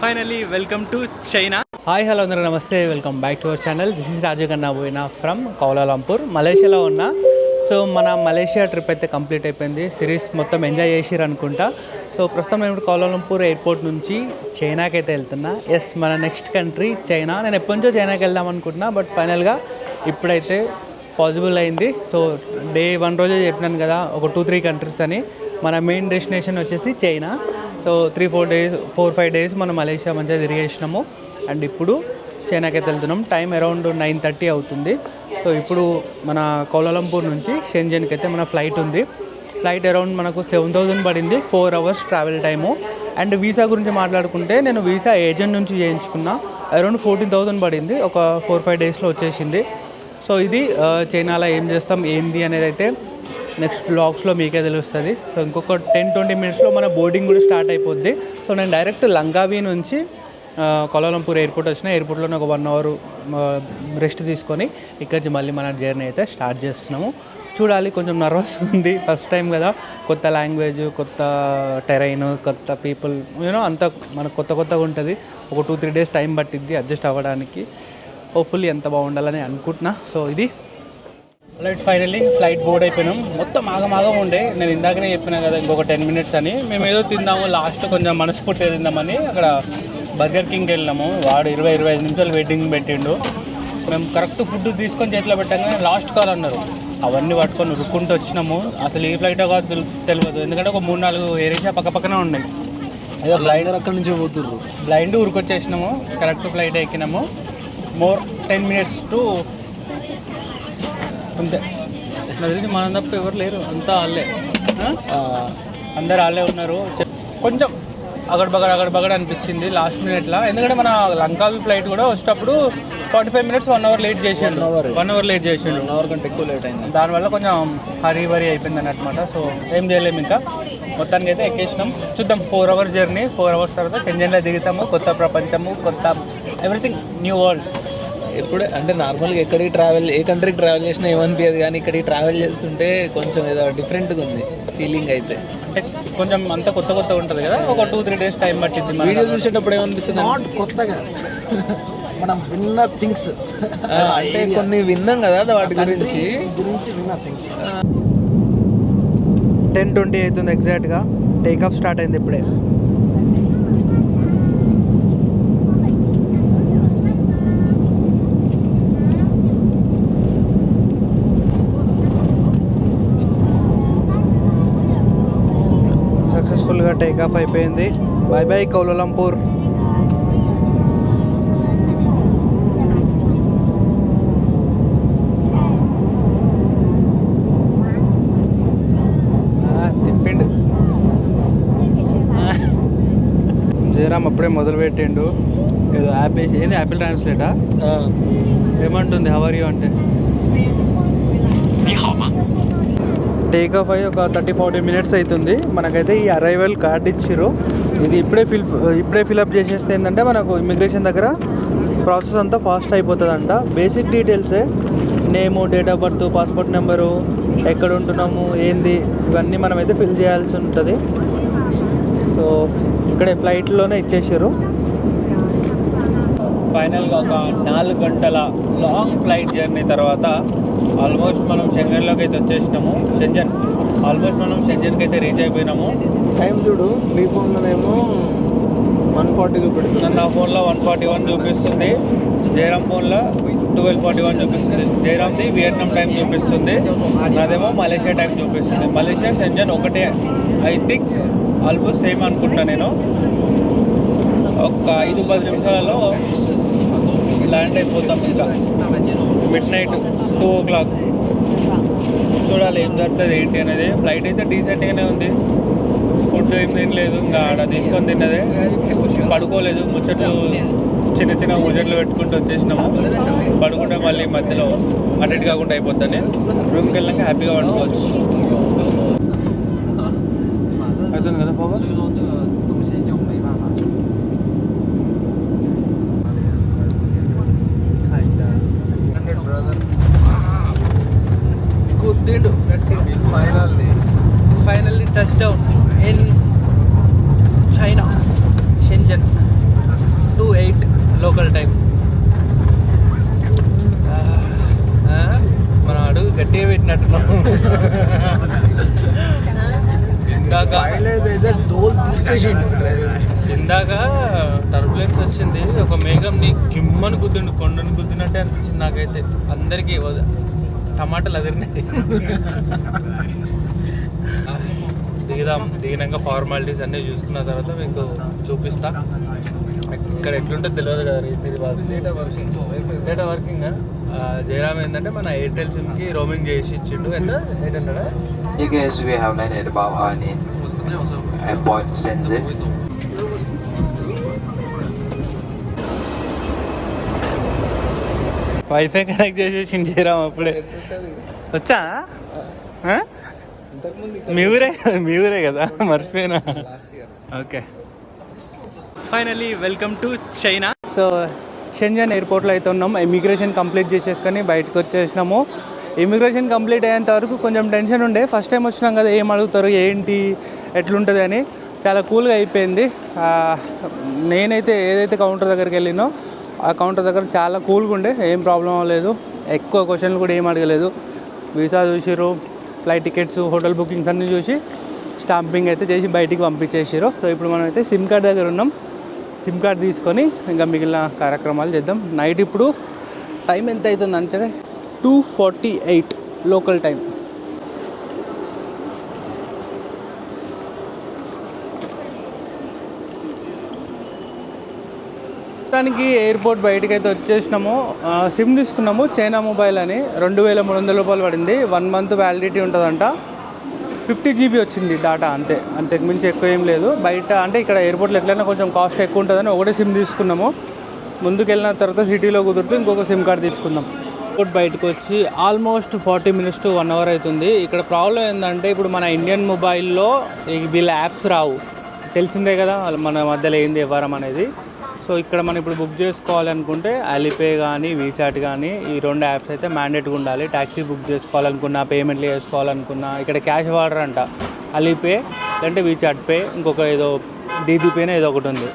Finally welcome to China hi hello అందరూ నమస్తే. Welcome back to our channel this is Raju కన్నా పోయిన from Kuala Lumpur మలేషియాలో ఉన్న. సో మన మలేషియా ట్రిప్ అయితే కంప్లీట్ అయిపోయింది. సిరీస్ మొత్తం ఎంజాయ్ చేసిరు అనుకుంటా. సో ప్రస్తుతం నేను ఇప్పుడు కౌలాలంపూర్ ఎయిర్పోర్ట్ నుంచి చైనాకి అయితే వెళ్తున్నా. ఎస్ మన నెక్స్ట్ కంట్రీ చైనా నేను ఎప్పటి నుంచో చైనాకి వెళ్దాం అనుకుంటున్నా బట్ ఫైనల్గా ఇప్పుడైతే పాసిబుల్ అయింది. సో డే వన్ రోజే చెప్పినాను కదా ఒక టూ త్రీ కంట్రీస్ అని. మన మెయిన్ డెస్టినేషన్ వచ్చేసి China so three four days four five days మనం మలేషియా మంచిగా తిరిగేసినాము అండ్ ఇప్పుడు చైనాకి అయితే వెళ్తున్నాం. టైం అరౌండ్ నైన్ థర్టీ అవుతుంది. సో ఇప్పుడు మన కౌలాలంపూర్ నుంచి షెంజన్కి అయితే మన ఫ్లైట్ ఉంది. ఫ్లైట్ అరౌండ్ మనకు సెవెన్ థౌజండ్ పడింది. Four hours travel time and visa గురించి మాట్లాడుకుంటే నేను వీసా ఏజెంట్ నుంచి చేయించుకున్నా. అరౌండ్ ఫోర్టీన్ థౌజండ్ పడింది. ఒక ఫోర్ ఫైవ్ డేస్లో వచ్చేసింది. సో ఇది uh, చైనాలో ఏం చేస్తాం? ఏంది అనేది అయితే నెక్స్ట్ బ్లాగ్స్లో మీకే తెలుస్తుంది. సో ఇంకొక టెన్ ట్వంటీ మినిట్స్లో మన బోర్డింగ్ కూడా స్టార్ట్ అయిపోద్ది. సో నేను డైరెక్ట్ లంగావి నుంచి ఆ, ఎయిర్పోర్ట్ వచ్చిన ఎయిర్పోర్ట్లోనే ఒక వన్ అవర్ రెస్ట్ తీసుకొని ఇక్కడి నుంచి మళ్ళీ మన జర్నీ అయితే స్టార్ట్ చేస్తున్నాము. చూడాలి కొంచెం నర్వస్ ఉంది. ఫస్ట్ టైం కదా కొత్త లాంగ్వేజ్ కొత్త టెరైన్ కొత్త పీపుల్ యూనో అంత మనకు కొత్త కొత్తగా ఉంటుంది. ఒక టూ త్రీ డేస్ టైం పట్టిద్ది అడ్జస్ట్ అవ్వడానికి. హోప్ఫుల్లీ ఎంత బాగుండాలని అనుకుంటున్నా. సో ఇది రైట్ ఫైనల్లీ ఫ్లైట్ బోర్డ్ అయిపోయినాం. మొత్తం ఆగమాగం ఉండే. నేను ఇందాకనే చెప్పినా కదా ఇంకొక టెన్ మినిట్స్ అని. మేము ఏదో తిందాము లాస్ట్ కొంచెం మనస్ఫూర్తిగా తిందామని అక్కడ బర్గర్ కింగ్కి వెళ్ళినాము. వాడు ఇరవై ఇరవై ఐదు నిమిషాలు వెయిటింగ్ పెట్టిండు. మేము కరెక్ట్ ఫుడ్ తీసుకొని చేతిలో పెట్టగానే లాస్ట్ కాల్ అన్నారు. అవన్నీ పట్టుకొని ఉరుక్కుంటూ వచ్చినాము. అసలు ఏ ఫ్లైట్ కాదు తెలు- తెలియదు. ఎందుకంటే ఒక మూడు నాలుగు ఏరియా పక్క పక్కనే ఉన్నాయి. అదే బ్లైండ్ అక్కడి నుంచి పోతుర్రు. బ్లైండ్ ఉరికొచ్చేసినాము. కరెక్ట్ ఫ్లైట్ ఎక్కినాము. మోర్ టెన్ మినిట్స్ టు అంతే. నాకు తెలిసి మనం తప్ప ఎవరు లేరు. అంతా వాళ్ళే? అందరు వాళ్ళే ఉన్నారు. కొంచెం అగడ బగడ అగడ బగడ అనిపించింది లాస్ట్ మినిట్లో ఎందుకంటే మన లంకావి ఫ్లైట్ కూడా వచ్చేటప్పుడు forty five minutes one hour late చేసిండు. వన్ అవర్ లేట్ చేసిండు. వన్ అవర్ కంటే ఎక్కువ లేట్ అయింది. దానివల్ల కొంచెం హరీ వరీ అయిపోయింది అనమాట సో ఏం చేయలేము ఇంకా. మొత్తానికి అయితే ఎక్కేసినాం. చూద్దాం. Four hours journey four hours తర్వాత చెంజన్లో దిగుతాము. కొత్త ప్రపంచము కొత్త ఎవ్రీథింగ్ న్యూ వరల్డ్ ఎప్పుడే అంటే నార్మల్గా ఎక్కడికి ట్రావెల్ ఏ కంట్రీకి ట్రావెల్ చేసినా ఏమనిపించదు కానీ ఇక్కడికి ట్రావెల్ చేస్తుంటే కొంచెం ఏదో డిఫరెంట్గా ఉంది ఫీలింగ్ అయితే. అంటే కొంచెం అంతా కొత్త కొత్త ఉంటుంది కదా ఒక టూ త్రీ డేస్ టైం పట్టింది మన వీడియో చూసేటప్పుడు ఏమనిపిస్తుంది? నాట్ కొత్తగా. మనం విన్న థింగ్స్ అంటే కొన్ని విన్నాం కదా వాటి గురించి. గురించి విన్న థింగ్స్ టెన్ ట్వంటీ అవుతుంది ఎగ్జాక్ట్గా టేక్ ఆఫ్ స్టార్ట్ అయింది ఇప్పుడే. సక్సెస్ఫుల్గా టేక్ ఆఫ్ అయిపోయింది. బాయ్ బాయ్ కౌలంపూర్ తిప్పిండు. జయరామ్ అప్పుడే మొదలు పెట్టిండు. ఏదో యాప్ ఏంది యాపిల్ ట్రాన్స్లేటా? ఆ, ఏమంటుంది హవర్ యూ? అంటే. టేక్ ఆఫ్ అయ్యి ఒక థర్టీ ఫార్టీ మినిట్స్ అవుతుంది. మనకైతే ఈ అరైవల్ కార్డ్ ఇచ్చిర్రు. ఇది ఇప్పుడే ఫిల్ ఇప్పుడే ఫిల్అప్ చేసేస్తే ఏంటంటే మనకు ఇమిగ్రేషన్ దగ్గర ప్రాసెస్ అంతా ఫాస్ట్ అయిపోతుందంట. Basic డీటెయిల్సే name date of birth passport number ఎక్కడ ఉంటున్నాము ఏంది ఇవన్నీ మనమైతే ఫిల్ చేయాల్సి ఉంటుంది. సో ఇక్కడే ఫ్లైట్లోనే ఇచ్చేసారు ఫైనల్గా ఒక నాలుగు గంటల లాంగ్ ఫ్లైట్ జర్నీ తర్వాత ఆల్మోస్ట్ మనం షెంజన్లోకి అయితే వచ్చేసినాము. షెంజన్. ఆల్మోస్ట్ మనం షెంజన్కి అయితే రీచ్ అయిపోయినాము. టైం చూడు నీ ఫోన్లోనేమో వన్ ఫార్టీ చూపెడుతుంది. నా ఫోన్లో వన్ ఫార్టీ వన్ చూపిస్తుంది. జయరామ్ ఫోన్లో ట్వెల్వ్ ఫార్టీ వన్ చూపిస్తుంది. జయరామ్ది వియట్నాం టైం చూపిస్తుంది. నాదేమో మలేషియా టైం చూపిస్తుంది. మలేషియా షెంజన్ ఒకటే. ఐ థింక్ ఆల్మోస్ట్ సేమ్ అనుకుంటా నేను. ఒక ఐదు పది నిమిషాలలో ల్యాండ్ అయిపోతాం ఇంకా. Midnight two o'clock. చూడాలి ఏం జరుగుతుంది ఏంటి అనేది. ఫ్లైట్ అయితే డీసెంట్గానే ఉంది. ఫుడ్ ఏం తినలేదు ఇంకా ఆడ తీసుకొని తిన్నదే. పడుకోలేదు ముచ్చట్లు చిన్న చిన్న ముచ్చట్లు పెట్టుకుంటూ వచ్చేసినాము. పడుకుంటే మళ్ళీ మధ్యలో అటు కాకుండా అయిపోద్దని. రూమ్కి వెళ్ళాక హ్యాపీగా వండుకోవచ్చు. అవుతుంది కదా బాబా గుద్దిండు finally finally touch down in China Shenzhen local time మనం అడుగు గట్టిగా పెట్టినట్టున్నాం ఇందాక ఇందాక టర్బులెన్స్ వచ్చింది. ఒక మేఘం నీ కిమ్మని గుద్దిండు కొండను గుద్దినట్టే అనిపించింది నాకైతే. అందరికీ టమాటాలు అదిరినాయి. దిగుదాం. దిగినాక ఫార్మాలిటీస్ అన్నీ చూసుకున్న తర్వాత మీకు చూపిస్తా. ఇక్కడ ఎట్లుంటే తెలియదు కదా రీతి డేటా వర్కింగ్ జయరామ్ ఏంటంటే మన ఎయిర్టెల్ సిమ్కి రోమింగ్ చేసి ఇచ్చిండు. ఎంత? Eight hundred You guys, we have landed about Hani Airport Shenzhen. Wifi connect చేసేసి జయరామ్ అప్పుడే. వచ్చా? మీ ఊరే మీ ఊరే కదా మర్చిపోయినా. Okay finally welcome to China so Shenzhen ఎయిర్పోర్ట్లో అయితే ఉన్నాం. ఇమిగ్రేషన్ కంప్లీట్ చేసేసుకొని బయటకు వచ్చేసినాము. ఇమిగ్రేషన్ కంప్లీట్ అయ్యేంత వరకు కొంచెం టెన్షన్ ఉండే. ఫస్ట్ టైం వచ్చినాం కదా ఏం అడుగుతారు ఏంటి ఎట్లుంటుంది అని. చాలా కూల్గా అయిపోయింది. నేనైతే ఏదైతే కౌంటర్ దగ్గరికి వెళ్ళినో ఆ కౌంటర్ దగ్గర చాలా కూల్గా ఉండే. ఏం ప్రాబ్లం లేదు. ఎక్కువ క్వశ్చన్లు కూడా ఏం అడగలేదు. వీసా చూసిరు ఫ్లైట్ టికెట్స్ హోటల్ బుకింగ్స్ అన్నీ చూసి స్టాంపింగ్ అయితే చేసి బయటికి పంపించేసారు సో ఇప్పుడు మనం అయితే సిమ్ కార్డ్ దగ్గర ఉన్నాం. సిమ్ కార్డ్ తీసుకొని ఇంకా మిగిలిన కార్యక్రమాలు చేద్దాం. నైట్ ఇప్పుడు టైం ఎంత అవుతుందంటే two forty eight local time. మొత్తానికి ఎయిర్పోర్ట్ బయటకు అయితే వచ్చేసినాము సిమ్ తీసుకున్నాము. చైనా మొబైల్ అని రెండు వేల మూడు వందల రూపాయలు పడింది. వన్ మంత్ వ్యాలిడిటీ ఉంటుందంట. ఫిఫ్టీ జీబీ వచ్చింది డాటా అంతే. అంతకు మించి ఎక్కువ ఏం లేదు. బయట అంటే ఇక్కడ ఎయిర్పోర్ట్లో ఎట్లయినా కొంచెం కాస్ట్ ఎక్కువ ఉంటుందని ఒకటే సిమ్ తీసుకున్నాము. ముందుకు వెళ్ళిన తర్వాత సిటీలో కుదిరితే ఇంకొక సిమ్ కార్డ్ తీసుకుందాం. ఎయిర్పోర్ట్ బయటకు వచ్చి almost forty minutes to one hour అవుతుంది. ఇక్కడ ప్రాబ్లం ఏంటంటే ఇప్పుడు మన ఇండియన్ మొబైల్లో వీళ్ళ యాప్స్ రావు. తెలిసిందే కదా మన మధ్యలో ఏంది వ్యవహారం అనేది. సో ఇక్కడ మనం ఇప్పుడు బుక్ చేసుకోవాలనుకుంటే అలిపే కానీ వీచాట్ కానీ ఈ రెండు యాప్స్ అయితే మ్యాండేట్గా ఉండాలి. ట్యాక్సీ బుక్ చేసుకోవాలనుకున్నా పేమెంట్లు చేసుకోవాలనుకున్నా ఇక్కడ క్యాష్ వాడర్ అంట. అలీపే లేదంటే వీచాట్ పే ఇంకొక ఏదో దీదీ పేనే ఏదో ఒకటి ఉంది.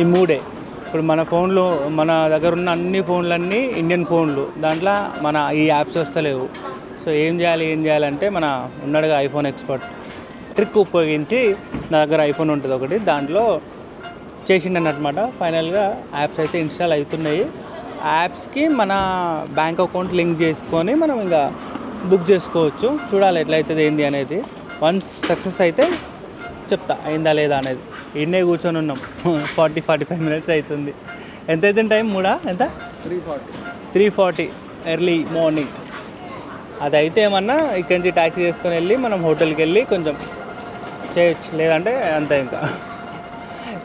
ఈ మూడే. ఇప్పుడు మన ఫోన్లో మన దగ్గర ఉన్న అన్ని ఫోన్లన్నీ ఇండియన్ ఫోన్లు దాంట్లో మన ఈ యాప్స్ వస్తలేవు. సో ఏం చేయాలి ఏం చేయాలంటే మన ఉన్నాడుగా ఐఫోన్ ఎక్స్పర్ట్ ట్రిక్ ఉపయోగించి నా దగ్గర ఐఫోన్ ఉంటుంది ఒకటి. దాంట్లో చేసిండనమాట ఫైనల్గా యాప్స్ అయితే ఇన్స్టాల్ అవుతున్నాయి. యాప్స్కి మన బ్యాంక్ అకౌంట్ లింక్ చేసుకొని మనం ఇంకా బుక్ చేసుకోవచ్చు. చూడాలి ఎట్లయితుంది ఏంది అనేది. వన్స్ సక్సెస్ అయితే చెప్తా అయిందా లేదా అనేది. ఇన్నే కూర్చొని ఉన్నాం. ఫార్టీ ఫార్టీ ఫైవ్ మినిట్స్ అవుతుంది. ఎంత అవుతుంది టైం మూడా? ఎంత? Three forty three forty early morning అది అయితే ఏమన్నా ఇక్కడి నుంచి ట్యాక్సీ చేసుకొని వెళ్ళి మనం హోటల్కి వెళ్ళి కొంచెం చేయొచ్చు. లేదంటే అంతే ఇంకా.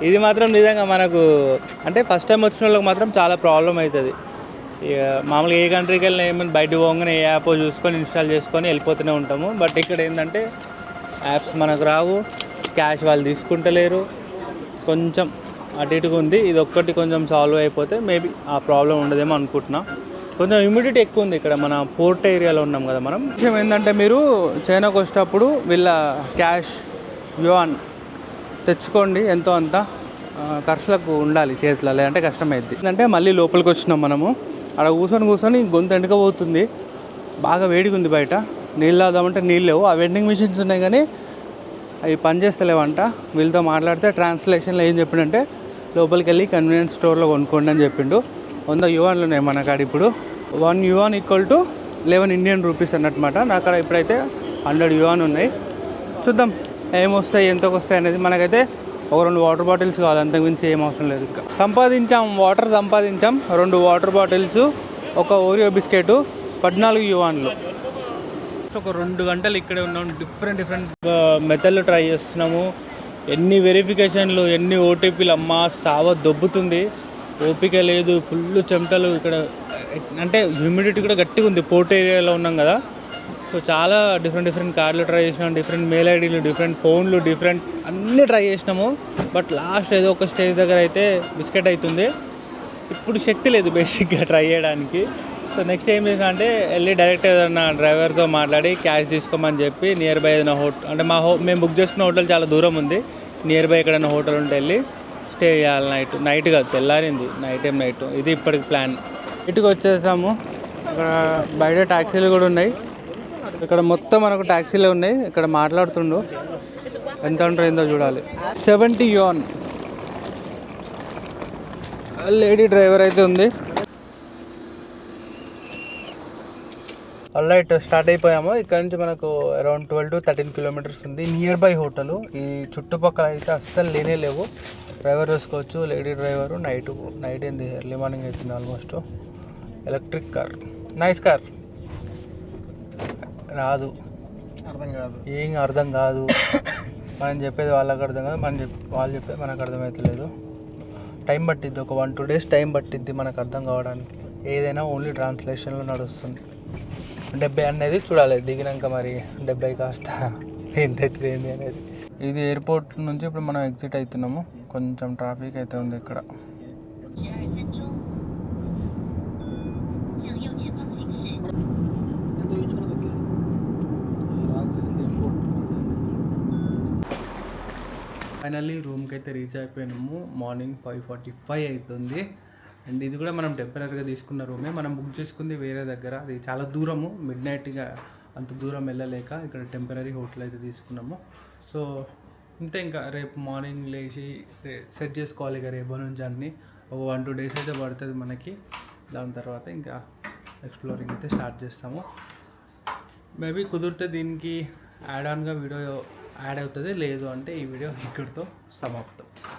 ఇది మాత్రం నిజంగా మనకు అంటే ఫస్ట్ టైం వచ్చిన వాళ్ళకి మాత్రం చాలా ప్రాబ్లం అవుతుంది ఇక మామూలుగా ఏ కంట్రీకి వెళ్ళినా ఏమైనా బయట పోగానే ఏ యాప్ చూసుకొని ఇన్స్టాల్ చేసుకొని వెళ్ళిపోతూనే ఉంటాము. బట్ ఇక్కడ ఏంటంటే యాప్స్ మనకు రావు. క్యాష్ వాళ్ళు తీసుకుంటలేరు. కొంచెం అటు ఇటుగా ఉంది. ఇది ఒక్కటి కొంచెం సాల్వ్ అయిపోతే మేబీ ఆ ప్రాబ్లం ఉండదేమో అనుకుంటున్నా. కొంచెం హ్యూమిడిటీ ఎక్కువ ఉంది ఇక్కడ. మన పోర్ట్ ఏరియాలో ఉన్నాం కదా మనం. విషయం ఏంటంటే మీరు చైనాకు వచ్చేటప్పుడు వీళ్ళ క్యాష్ యువాన్ తెచ్చుకోండి ఎంతో అంత ఖర్చులకు ఉండాలి చేతిలో లేదంటే కష్టమైద్ది. అంటే మళ్ళీ లోపలికి వచ్చినాం మనము. అక్కడ కూర్చొని కూర్చొని గొంతు ఎండుకపోతుంది బాగా వేడిగా ఉంది బయట. నీళ్ళు తాగుదామంటే నీళ్ళు లేవు. ఆ వెండింగ్ మిషన్స్ ఉన్నాయి కానీ అవి పనిచేస్తలేవంట వీళ్ళతో మాట్లాడితే ట్రాన్స్లేషన్లో ఏం చెప్పిండంటే లోపలికి వెళ్ళి కన్వీనియన్స్ స్టోర్లో కొనుక్కోండి అని చెప్పిండు. వంద యువాన్లు ఉన్నాయి మన కాడ ఇప్పుడు. One yuan equal to eleven Indian rupees అన్నమాట నా కాడ ఇప్పుడైతే హండ్రెడ్ యువాన్ ఉన్నాయి. చూద్దాం. ఏమొస్తాయి ఎంతకు వస్తాయి అనేది మనకైతే ఒక రెండు వాటర్ బాటిల్స్ కావాలి. అంతకుమించి ఏం అవసరం లేదు ఇంకా. సంపాదించాం వాటర్ సంపాదించాం రెండు వాటర్ బాటిల్స్ ఒక ఓరియో బిస్కెట్ పద్నాలుగు యువాన్లు. ఒక రెండు గంటలు ఇక్కడే ఉన్నాం. డిఫరెంట్ డిఫరెంట్ మెథడ్లు ట్రై చేస్తున్నాము. ఎన్ని వెరిఫికేషన్లు ఎన్ని ఓటీపీలు అమ్మా సావ దొబ్బుతుంది. ఓపిక లేదు ఫుల్ చెమటలు ఇక్కడ అంటే హ్యూమిడిటీ కూడా గట్టిగా ఉంది. పోర్ట్ ఏరియాలో ఉన్నాం కదా. సో చాలా డిఫరెంట్ డిఫరెంట్ కార్లు ట్రై చేసినాం. డిఫరెంట్ మెయిల్ ఐడీలు డిఫరెంట్ ఫోన్లు డిఫరెంట్ అన్నీ ట్రై చేసినాము. బట్ లాస్ట్ ఏదో ఒక స్టేజ్ దగ్గర అయితే బిస్కెట్ అవుతుంది ఇప్పుడు శక్తి లేదు బేసిక్గా ట్రై చేయడానికి. సో నెక్స్ట్ ఏం చేసిన అంటే వెళ్ళి డైరెక్ట్ ఏదైనా డ్రైవర్తో మాట్లాడి క్యాష్ తీసుకోమని చెప్పి నియర్ బై ఏదైనా హోటల్ అంటే మా హో మేము బుక్ చేసుకున్న హోటల్ చాలా దూరం ఉంది. నియర్ బై ఎక్కడైనా హోటల్ ఉంటే వెళ్ళి స్టే చేయాలి నైట్ నైట్ కాదు తెల్లారింది. నైట్ ఏం నైట్ ఇది ఇప్పటికి ప్లాన్ ఇటుకు వచ్చేసాము. ఇక్కడ బయట ట్యాక్సీలు కూడా ఉన్నాయి. ఇక్కడ మొత్తం మనకు ట్యాక్సీలే ఉన్నాయి. ఇక్కడ మాట్లాడుతుండు. ఎంత ఉంటుందో చూడాలి. సెవెంటీ యోన్. లేడీ డ్రైవర్ అయితే ఉంది. అల్లైట్ స్టార్ట్ అయిపోయాము. ఇక్కడ నుంచి మనకు around twelve to thirteen kilometres ఉంది. Near by hotel. ఈ చుట్టుపక్కల అయితే అస్సలు లేనే లేవు. డ్రైవర్ చూసుకోవచ్చు. లేడీ డ్రైవరు నైట్ నైట్ ఏంది? ఎర్లీ మార్నింగ్ అవుతుంది almost. Electric car. Nice car. రాదు. అర్థం కాదు. ఏం అర్థం కాదు. మనం చెప్పేది వాళ్ళకి అర్థం కాదు మనం చెప్ వాళ్ళు చెప్పేది మనకు అర్థమవుతలేదు టైం పట్టిద్ది ఒక వన్ టూ డేస్ టైం పట్టిద్ది మనకు అర్థం కావడానికి. ఏదైనా ఓన్లీ ట్రాన్స్లేషన్లో నడుస్తుంది. డెబ్బై అనేది చూడాలి దిగినాక మరి డెబ్బై కాస్త ఎంత అవుతుంది ఏంది అనేది. ఇది ఎయిర్పోర్ట్ నుంచి ఇప్పుడు మనం ఎగ్జిట్ అవుతున్నాము. కొంచెం ట్రాఫిక్ అయితే ఉంది ఇక్కడ. ఫైనల్లీ రూమ్కి అయితే రీచ్ అయిపోయినాము. మార్నింగ్ ఫైవ్ ఫార్టీ ఫైవ్ అవుతుంది అండ్ ఇది కూడా మనం టెంపరీగా తీసుకున్న రూమే. మనం బుక్ చేసుకుంది వేరే దగ్గర. అది చాలా దూరము. మిడ్ నైట్గా అంత దూరం వెళ్ళలేక ఇక్కడ టెంపరీ హోటల్ అయితే తీసుకున్నాము. సో ఇంతే ఇంకా రేపు మార్నింగ్ లేచి సెట్ చేసుకోవాలి ఇక రేపు నుంచి అన్నీ. ఒక వన్ టూ డేస్ అయితే పడుతుంది మనకి. దాని తర్వాత ఇంకా ఎక్స్ప్లోరింగ్ అయితే స్టార్ట్ చేస్తాము. మేబీ కుదిరితే దీనికి యాడ్ ఆన్గా వీడియో యాడ్ అవుతుంది లేదు అంటే ఈ వీడియో ఇక్కడితో సమాప్తం.